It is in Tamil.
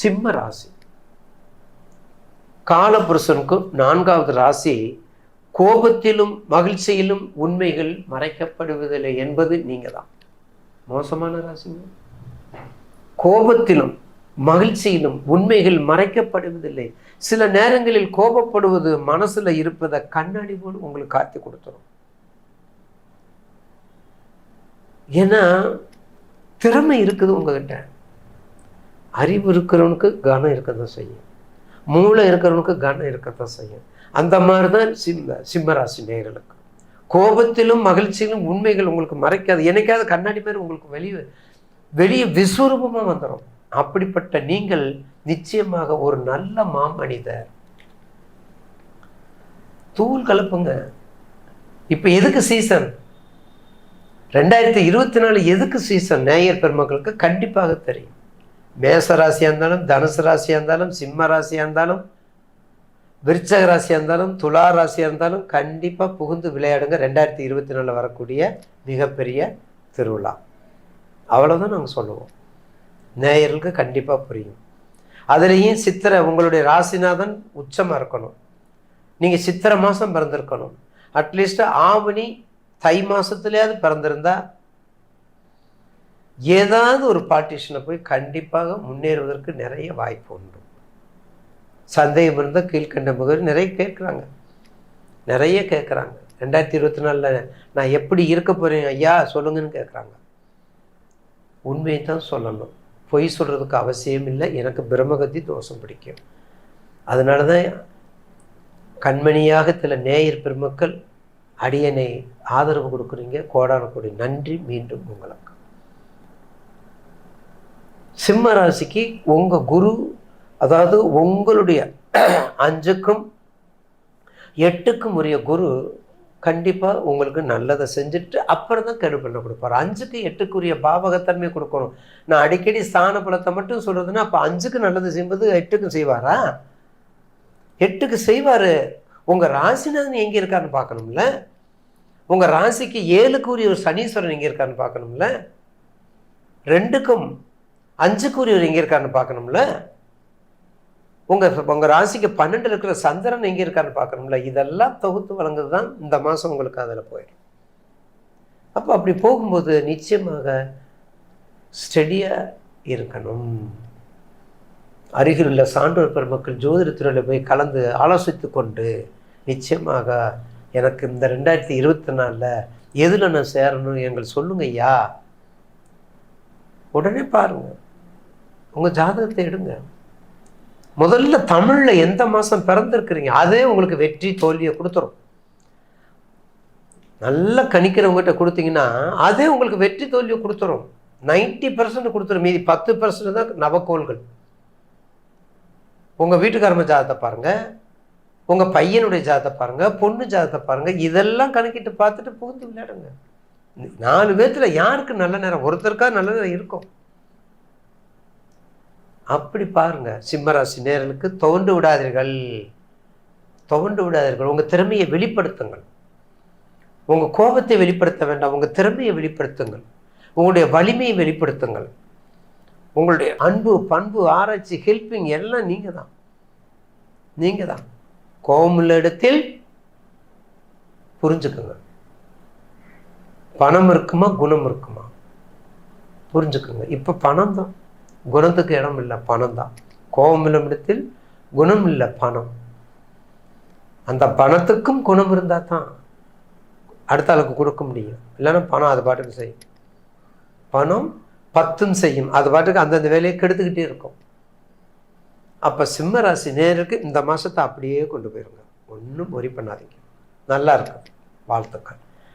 சிம்ம ராசி. காலபுருஷனுக்கும் நான்காவது ராசி கோபத்திலும் மகிழ்ச்சியிலும் உண்மைகள் மறைக்கப்படுவதில்லை என்பது நீங்கள் தான் மோசமான ராசிங்க. கோபத்திலும் மகிழ்ச்சியிலும் உண்மைகள் மறைக்கப்படுவதில்லை. சில நேரங்களில் கோபப்படுவது மனசில் இருப்பதை கண்ணாடி போல் உங்களுக்கு காட்டி கொடுத்துரும். ஏன்னா திறமை இருக்குது உங்ககிட்ட. அறிவு இருக்கிறவனுக்கு கனம் இருக்க தான் செய்யும். மூளை இருக்கிறவனுக்கு கனம் இருக்க தான் செய்யும். அந்த மாதிரி தான் சிம்ம சிம்மராசி நேயர்களுக்கு கோபத்திலும் மகிழ்ச்சியிலும் உண்மைகள் உங்களுக்கு மறைக்காது. என்னைக்காவது கண்ணாடி பேர் உங்களுக்கு வெளியே வெளியே விஸ்வரூபமாக வந்துடும் அப்படிப்பட்ட நீங்கள் நிச்சயமாக ஒரு நல்ல மாமனிதர். தூள் கலப்புங்க. இப்போ எதுக்கு சீசன் ரெண்டாயிரத்தி இருபத்தி நாலு எதுக்கு சீசன் நேயர் பெருமக்களுக்கு கண்டிப்பாக தெரியும். மேச ராசியாக இருந்தாலும் தனுசு ராசியாக இருந்தாலும் சிம்ம ராசியாக இருந்தாலும் விருச்சக ராசியாக இருந்தாலும் துலா ராசியாக இருந்தாலும் கண்டிப்பாக புகுந்து விளையாடுங்க. ரெண்டாயிரத்தி இருபத்தி நாலில் வரக்கூடிய மிகப்பெரிய திருவிழா. அவ்வளோதான் நாங்கள் சொல்லுவோம். நேயர்களுக்கு கண்டிப்பாக புரியும். அதுலேயும் சித்திரை உங்களுடைய ராசிநாதன் உச்சமாக இருக்கணும். நீங்கள் சித்திரை மாதம் பிறந்திருக்கணும். அட்லீஸ்ட் ஆவணி தை மாதத்துலேயாவது பிறந்திருந்தால் ஏதாவது ஒரு பார்ட்டிஷனை போய் கண்டிப்பாக முன்னேறுவதற்கு நிறைய வாய்ப்பு உண்டு. சந்தேகம் இருந்தால் கீழ்கண்ட முகவரி நிறைய கேட்குறாங்க. நிறைய கேட்குறாங்க. ரெண்டாயிரத்தி இருபத்தி நாலில் நான் எப்படி இருக்க போகிறேன் ஐயா சொல்லுங்கன்னு கேட்குறாங்க. உண்மையை தான் சொல்லணும். பொய் சொல்கிறதுக்கு அவசியம் இல்லை. எனக்கு பிரம்மகதி தோஷம் பிடிக்கும். அதனால தான் கண்மணியாக சில நேயர் பெருமக்கள் அடியனை ஆதரவு கொடுக்குறீங்க. கோடான கொடி நன்றி. மீண்டும் உங்களுக்கு சிம்ம ராசிக்கு உங்கள் குரு அதாவது உங்களுடைய அஞ்சுக்கும் எட்டுக்கும் உரிய குரு கண்டிப்பாக உங்களுக்கு நல்லதை செஞ்சுட்டு அப்புறம் தான் கருப்பெண்ணை கொடுப்பார். கொடுப்பாரு அஞ்சுக்கு எட்டுக்குரிய பாவகத்தன்மை கொடுக்கணும். நான் அடிக்கடி ஸ்தான பலத்தை மட்டும் சொல்கிறதுன்னா அப்போ அஞ்சுக்கு நல்லது செய்வது எட்டுக்கும் செய்வாரா? எட்டுக்கு செய்வார். உங்கள் ராசிநாதன் எங்கே இருக்காருன்னு பார்க்கணும்ல. உங்கள் ராசிக்கு ஏழுக்குரிய ஒரு சனீஸ்வரன் எங்கே இருக்காருன்னு பார்க்கணும்ல. ரெண்டுக்கும் அஞ்சுக்குரியவர் எங்கே இருக்காருன்னு பார்க்கணும்ல? உங்கள் உங்கள் ராசிக்கு பன்னெண்டு இருக்கிற சந்திரன் எங்கே இருக்காருன்னு பார்க்கணும்ல? இதெல்லாம் தொகுத்து வழங்குறது தான் இந்த மாதம் உங்களுக்கு அதில் போயிடும். அப்போ அப்படி போகும்போது நிச்சயமாக ஸ்டெடியாக இருக்கணும். அருகில் உள்ள சான்றோர் பெருமக்கள் ஜோதிடத்துறையில் போய் கலந்து ஆலோசித்து கொண்டு நிச்சயமாக எனக்கு இந்த ரெண்டாயிரத்தி இருபத்தி நாலில் எதில் நான் சேரணும் எங்கள் சொல்லுங்க ஐயா உடனே பாருங்கள் உங்கள் ஜாதகத்தை எடுங்க. முதல்ல தமிழில் எந்த மாதம் பிறந்திருக்கிறீங்க? அதே உங்களுக்கு வெற்றி தோல்வியை கொடுத்துரும். நல்லா கணிக்கிறவங்ககிட்ட கொடுத்தீங்கன்னா அதே உங்களுக்கு வெற்றி தோல்வியை கொடுத்துரும். நைன்டி பர்சன்ட் கொடுத்துரும். மீதி பத்து பர்சன்ட் தான் நவக்கோள்கள். உங்கள் வீட்டுக்காரம ஜாதத்தை பாருங்கள் உங்கள் பையனுடைய ஜாதத்தை பாருங்கள் பொண்ணு ஜாதத்தை பாருங்கள் இதெல்லாம் கணக்கிட்டு பார்த்துட்டு புகுந்து விளையாடுங்க. நாலு பேர்த்தில் யாருக்கு நல்ல நேரம்? ஒருத்தருக்கா நல்ல நேரம் இருக்கும். அப்படி பாருங்க. சிம்மராசி நேர்களுக்கு துவண்டு விடாதீர்கள். துவண்டு விடாதீர்கள். உங்கள் திறமையை வெளிப்படுத்துங்கள். உங்கள் கோபத்தை வெளிப்படுத்த வேண்டாம். உங்கள் திறமையை வெளிப்படுத்துங்கள். உங்களுடைய வலிமையை வெளிப்படுத்துங்கள். உங்களுடைய அன்பு பண்பு ஆராய்ச்சி ஹெல்ப்பிங் எல்லாம் நீங்கள் தான் நீங்கள் தான் கோபமுள்ள இடத்தில் புரிஞ்சுக்குங்க. பணம் இருக்குமா குணம் இருக்குமா? புரிஞ்சுக்குங்க. இப்போ பணம் தான் குணத்துக்கு இடம் இல்லை பணம் தான். கோபம் இல்லை இடத்தில் குணம் இல்லை பணம். அந்த பணத்துக்கும் குணம் இருந்தால் தான் அடுத்த அளவுக்கு கொடுக்க முடியும். இல்லைன்னா பணம் அது பாட்டுக்கு செய்யும். பணம் பத்தும் செய்யும். அது பாட்டுக்கு அந்தந்த வேலையை கெடுத்துக்கிட்டே இருக்கும். அப்போ சிம்ம ராசி நேருக்கு இந்த மாதத்தை அப்படியே கொண்டு போயிருங்க. ஒன்றும் ஒரி பண்ணாதீங்க. நல்லா இருக்கும் வாழ்த்துக்கள்.